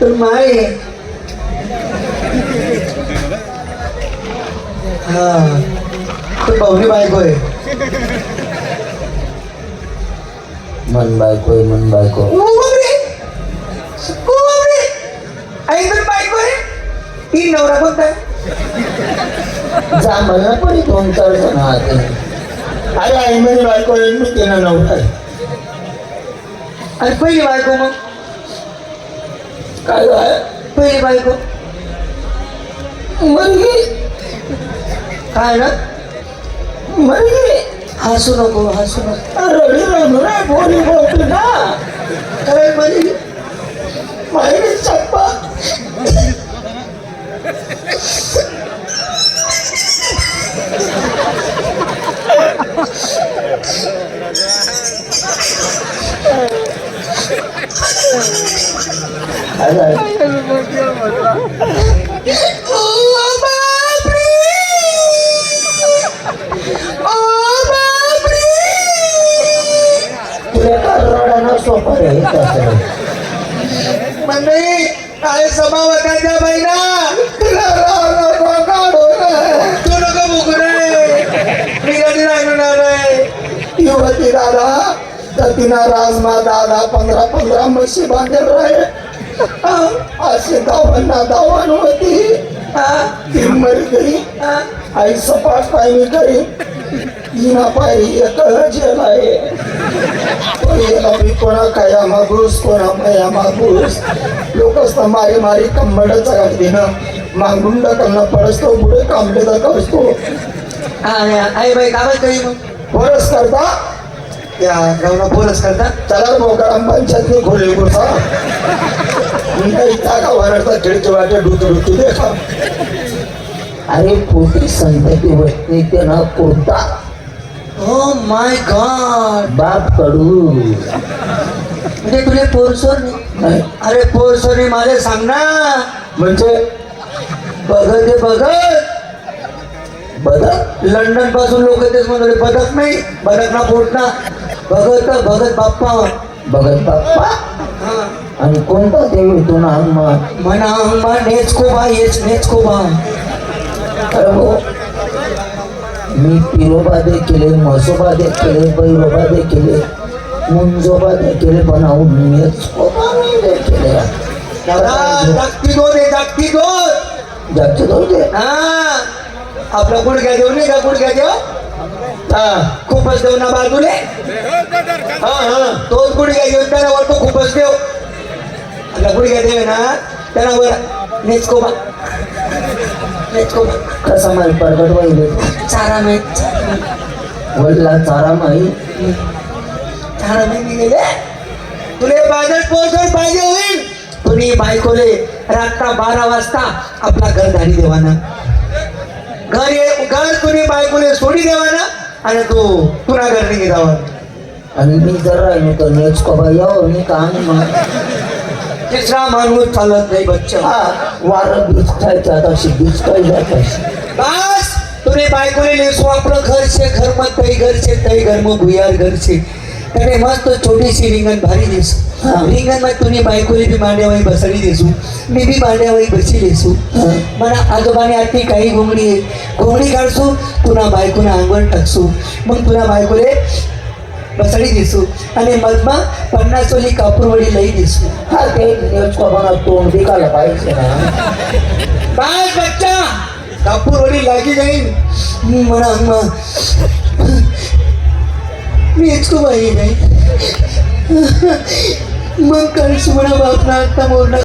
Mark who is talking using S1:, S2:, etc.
S1: तर माय हा तर पाहुणी बायको आहे
S2: मन बायको आहे, मन बायको
S1: आई तर बायको आहे ती नवरा कोणता आहे
S2: जा मला पण दोन चार जण आहात अरे आई माझी बायको आहे मी तिला नव्हता
S1: आणि पहिली बायको मग.
S2: काय आहे?
S1: पहिली बायको.
S2: मुलगी
S1: काय ना
S2: मुलगी
S1: हसू नको हसू नको.
S2: रडी रडू रे बोली बोलतो ना
S1: काय बरी
S2: माहिती चप्पा.
S1: मंडळी काय समावताच्या बाईना तू नको बुकू रे मी कधी लागणार आहे
S2: युवती दादा. तर तिना राजमा दादा पंधरा पंधरा म्हशी बांधेल राहे असे गावांना दावण होती. ती मरी गई आई सपाट पायनी करी. हिना पायरी एक जेल आहे. मी कोणा काया मागूस कोणा माया मागूस. लोकच मारी मारी कंबडचा घातली ना. मागून ढकलणं पडसतो पुढे कांबले दाखवतो
S1: आई बाई कामच करी मग.
S2: परस करता?
S1: या गावना बोलच करता?
S2: चला मोकळा पंचायतनी खोली गुसा काही जागा वरडता? खिडकी वाटे डुतू डुतू देखा अरे पोटी संतती वस्ती ते ना कोणता?
S1: हो माय गॉड
S2: बाप कडू.
S1: म्हणजे तुले पोरसोर. अरे पोरसोरी मला सांग ना.
S2: म्हणजे?
S1: बघत आहे बघत.
S2: बदल
S1: लंडनपासून लोक तेच म्हणले बघत नाही. बघत ना पोट ना. भगत भगत बाप्पा.
S2: बघत बाप्पा. आणि कोणता देवी तू ना हनुमान?
S1: म्हणा अंबा नेच कोबा येच नेच कोबा
S2: अरे भाऊ मी पिरोबा देखील म्हसोबा देखील बैरोबा देखील मुंजोबा देखील बनावून मीच कोबा मी देखील
S1: दादा जागती दोन आहे जागती दोन.
S2: होते
S1: हा. आपला गुडघ्या देऊ नाही का गुडघ्या देव हा खूपच देऊ ना बाजूले हा हा तोच गुडघ्या घेऊन त्याला वर तो खूपच देव. आपला गुडघ्या देव आहे ना त्याला वर नेचकोबा नेचकोबा
S2: कसा माल परगट वाहिले
S1: चारा मी
S2: वडला चारा माई
S1: चारा मी गेले तुले बाजार पोहोचून पाहिजे होईल. तुम्ही बायकोले रात्रा बारा वाजता आपला घर धाडी देवाना. घर घर तुम्ही बायकोले सोडी देवाना. आणि तू पुन्हा निघे जावा
S2: आणि मी जर राहिलो तर नेच कोबा यावं मी का आणि मग?
S1: तिसरा माणूस चालत नाही बच्चा.
S2: हा वारं बीज खायचं आता बीज काय जात
S1: बस तुम्ही बायकोले लेसो आपलं घर से घर मत तई घर से तई घर मग भुयार घर से त्याने मस्त छोटीशी रिंगण भारी देसू. रिंगण मग तुम्ही बायकोले बी मांड्यावाई बसडी देसू. मी बी मांड्यावाई बसी देसू. मला आजोबाने आधी काही घोंगडी घोंगडी काढसू पुन्हा बायकोना अंगण टाकसू. मग पुन्हा बायकोले बसडी देसू. आणि मधमा पन्नास ओली कापूरवडी लई देसू.
S2: हा ते तोंड विकायला पाहिजे ना.
S1: बस बच्चा कापूरवडी लागी जाईल म्हणा मग मी इतकं बाई नाही मग काढसू म्हणा बापना आता मोडणार